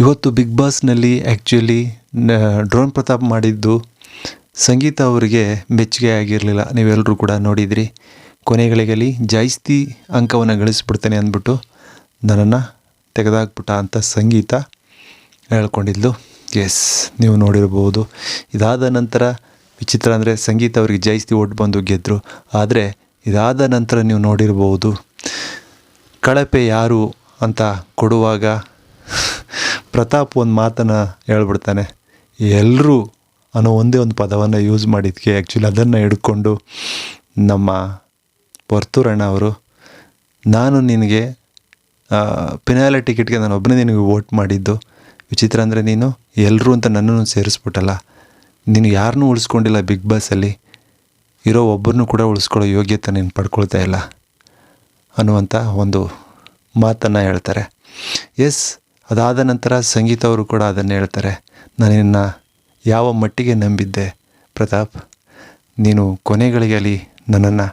ಇವತ್ತು ಬಿಗ್ ಬಾಸ್ನಲ್ಲಿ actually drone Pratap ಮಾಡಿದ್ದು ಸಂಗೀತ ಅವರಿಗೆ ಮೆಚ್ಚುಗೆ ಆಗಿರಲಿಲ್ಲ. ನೀವೆಲ್ಲರೂ ಕೂಡ ನೋಡಿದಿರಿ. ಕೊನೆಗಳಿಗಲ್ಲಿ ಜಾಸ್ತಿ ಅಂಕವನ್ನು ಗಳಿಸ್ಬಿಡ್ತೇನೆ ಅಂದ್ಬಿಟ್ಟು ನನ್ನನ್ನು ತೆಗೆದಾಕ್ಬಿಟ್ಟ ಅಂತ ಸಂಗೀತ ಹೇಳ್ಕೊಂಡಿದ್ಲು. ಎಸ್ ನೀವು ನೋಡಿರ್ಬೋದು. ಇದಾದ ನಂತರ ವಿಚಿತ್ರ ಅಂದರೆ ಸಂಗೀತ ಅವರಿಗೆ ಜಾಸ್ತಿ ಓಟ್ ಬಂದು ಗೆದ್ದರು ಆದರೆ ಇದಾದ ನಂತರ ನೀವು ನೋಡಿರ್ಬೋದು. ಕಳಪೆ ಯಾರು ಅಂತ ಕೊಡುವಾಗ ಪ್ರತಾಪ್ ಒಂದು ಮಾತನ್ನು ಹೇಳ್ಬಿಡ್ತಾನೆ, ಎಲ್ಲರೂ ಅನ್ನೋ ಒಂದೇ ಒಂದು ಪದವನ್ನು ಯೂಸ್ ಮಾಡಿದ್ದಕ್ಕೆ ಆ್ಯಕ್ಚುಲಿ ಅದನ್ನು ಹಿಡ್ಕೊಂಡು ನಮ್ಮ ವರ್ತೂರಣ್ಣ ಅವರು, ನಾನು ನಿನಗೆ ಪಿನಾಲ ಟಿಕೆಟ್ಗೆ ನಾನು ಒಬ್ಬನೇ ನಿನಗೆ ವೋಟ್ ಮಾಡಿದ್ದು. ವಿಚಿತ್ರ ಅಂದರೆ ನೀನು ಎಲ್ಲರೂ ಅಂತ ನನ್ನನ್ನು ಸೇರಿಸ್ಬಿಟ್ಟಲ್ಲ. ನೀನು ಯಾರನ್ನೂ ಉಳಿಸ್ಕೊಂಡಿಲ್ಲ ಬಿಗ್ ಬಾಸಲ್ಲಿ ಇರೋ ಒಬ್ಬರನ್ನೂ ಕೂಡ ಉಳಿಸ್ಕೊಳ್ಳೋ ಯೋಗ್ಯತೆ ನೀನು ಪಡ್ಕೊಳ್ತಾ ಇಲ್ಲ. ಅನ್ನುವಂಥ ಒಂದು ಮಾತನ್ನು ಹೇಳ್ತಾರೆ. ಎಸ್ ಅದಾದ ನಂತರ ಸಂಗೀತ ಅವರು ಕೂಡ ಅದನ್ನು ಹೇಳ್ತಾರೆ ನಾನು ಯಾವ ಮಟ್ಟಿಗೆ ನಂಬಿದ್ದೆ, ಪ್ರತಾಪ್? ನೀನು ಕೊನೆಗಳಿಗೆಲಿ ನನ್ನನ್ನು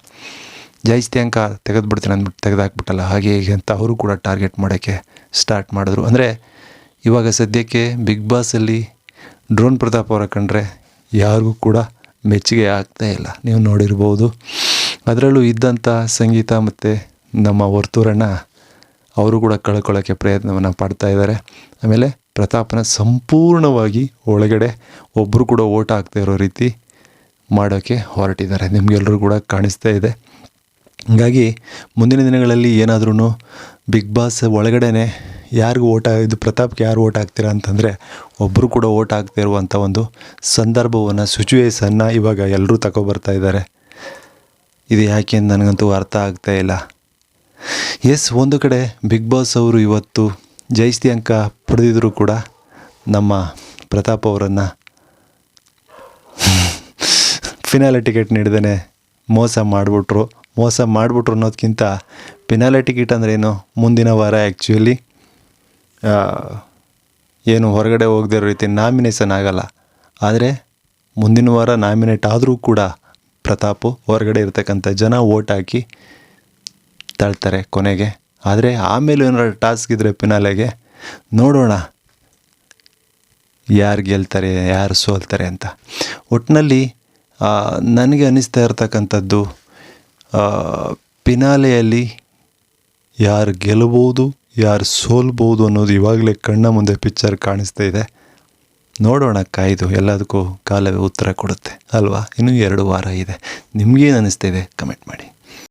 ಜಾಸ್ತಿ ಅಂಕ ತೆಗೆದುಬಿಡ್ತೀನಿ ಅಂದ್ಬಿಟ್ಟು ತೆಗೆದಾಕ್ಬಿಟ್ಟಲ್ಲ, ಹಾಗೆ ಹೀಗೆ ಅಂತ ಅವರು ಕೂಡ ಟಾರ್ಗೆಟ್ ಮಾಡೋಕ್ಕೆ ಸ್ಟಾರ್ಟ್ ಮಾಡಿದ್ರು. ಅಂದರೆ ಇವಾಗ ಸದ್ಯಕ್ಕೆ ಬಿಗ್ ಬಾಸಲ್ಲಿ ಡ್ರೋನ್ ಪ್ರತಾಪ್ ಅವರ ಕಂಡ್ರೆ ಯಾರಿಗೂ ಕೂಡ ಮೆಚ್ಚುಗೆ ಆಗ್ತಾ ಇಲ್ಲ. ನೀವು ನೋಡಿರ್ಬೋದು. ಅದರಲ್ಲೂ ಇದ್ದಂಥ ಸಂಗೀತ ಮತ್ತು ನಮ್ಮ ವರ್ತೂರಣ್ಣ ಅವರು ಕೂಡ ಕಳ್ಕೊಳ್ಳೋಕ್ಕೆ ಪ್ರಯತ್ನವನ್ನು ಪಡ್ತಾ ಇದ್ದಾರೆ. ಆಮೇಲೆ ಪ್ರತಾಪನ ಸಂಪೂರ್ಣವಾಗಿ ಒಳಗಡೆ ಒಬ್ಬರು ಕೂಡ ಓಟ್ ಆಗ್ತಾ ಇರೋ ರೀತಿ ಮಾಡೋಕ್ಕೆ ಹೊರಟಿದ್ದಾರೆ. ನಿಮಗೆಲ್ಲರೂ ಕೂಡ ಕಾಣಿಸ್ತಾ ಇದೆ. ಹೀಗಾಗಿ ಮುಂದಿನ ದಿನಗಳಲ್ಲಿ ಏನಾದ್ರೂ ಬಿಗ್ ಬಾಸ್ ಒಳಗಡೆನೆ ಯಾರಿಗೂ ಓಟ ಇದು ಪ್ರತಾಪ್ಗೆ ಯಾರು ಓಟ್ ಹಾಕ್ತೀರಾ ಅಂತಂದರೆ ಒಬ್ಬರು ಕೂಡ ಓಟ್ ಆಗ್ತಾ ಇರುವಂಥ ಒಂದು ಸಂದರ್ಭವನ್ನು ಸಿಚುವೇಸನ್ನ ಇವಾಗ ಎಲ್ಲರೂ ತಗೊಬರ್ತಾ ಇದ್ದಾರೆ. ಇದು ಯಾಕೆ ನನಗಂತೂ ಅರ್ಥ ಆಗ್ತಾ ಇಲ್ಲ. ಎಸ್ ಒಂದು ಕಡೆ ಬಿಗ್ ಬಾಸ್ ಅವರು ಇವತ್ತು ಜೈಸ್ತಿ ಅಂಕ ಪಡೆದಿದ್ರು ಕೂಡ ನಮ್ಮ ಪ್ರತಾಪ್ ಅವರನ್ನು ಫಿನಾಲೆ ಟಿಕೆಟ್ ನೀಡ್ದೇ ಮೋಸ ಮಾಡಿಬಿಟ್ರು. ಮೋಸ ಮಾಡಿಬಿಟ್ರು ಅನ್ನೋದಕ್ಕಿಂತ ಫಿನಾಲೆ ಟಿಕೆಟ್ ಏನು? ಮುಂದಿನ ವಾರ ಆ್ಯಕ್ಚುಲಿ ಏನು ಹೊರಗಡೆ ಹೋಗದೇ ಇರೋ ರೀತಿ ನಾಮಿನೇಷನ್ ಆಗಲ್ಲ. ಆದರೆ ಮುಂದಿನ ವಾರ ನಾಮಿನೇಟ್ ಆದರೂ ಕೂಡ ಪ್ರತಾಪು ಹೊರಗಡೆ ಇರತಕ್ಕಂಥ ಜನ ಓಟ್ ಹಾಕಿ ತಳ್ತಾರೆ ಕೊನೆಗೆ. ಆದರೆ ಆಮೇಲೆ ಏನಾರು ಟಾಸ್ಕ್ ಇದ್ದರೆ ಪಿನಾಲೆಗೆ ನೋಡೋಣ. ಯಾರು ಗೆಲ್ತಾರೆ, ಯಾರು ಸೋಲ್ತಾರೆ ಅಂತ. ಒಟ್ಟಿನಲ್ಲಿ ನನಗೆ ಅನ್ನಿಸ್ತಾ ಇರ್ತಕ್ಕಂಥದ್ದು ಪಿನಾಲೆಯಲ್ಲಿ ಯಾರು ಗೆಲ್ಲಬಹುದು ಯಾರು ಸೋಲ್ಬೋದು ಅನ್ನೋದು ಇವಾಗಲೇ ಕಣ್ಣ ಮುಂದೆ ಪಿಕ್ಚರ್ ಕಾಣಿಸ್ತಾ ಇದೆ. ನೋಡೋಣ ಕಾಯ್ದು ಎಲ್ಲದಕ್ಕೂ ಕಾಲವೇ ಉತ್ತರ ಕೊಡುತ್ತೆ. ಅಲ್ವಾ? ಇನ್ನೂ ಎರಡು ವಾರ ಇದೆ. ನಿಮಗೇನು ಅನ್ನಿಸ್ತಾ ಇದೆ? ಕಮೆಂಟ್ ಮಾಡಿ.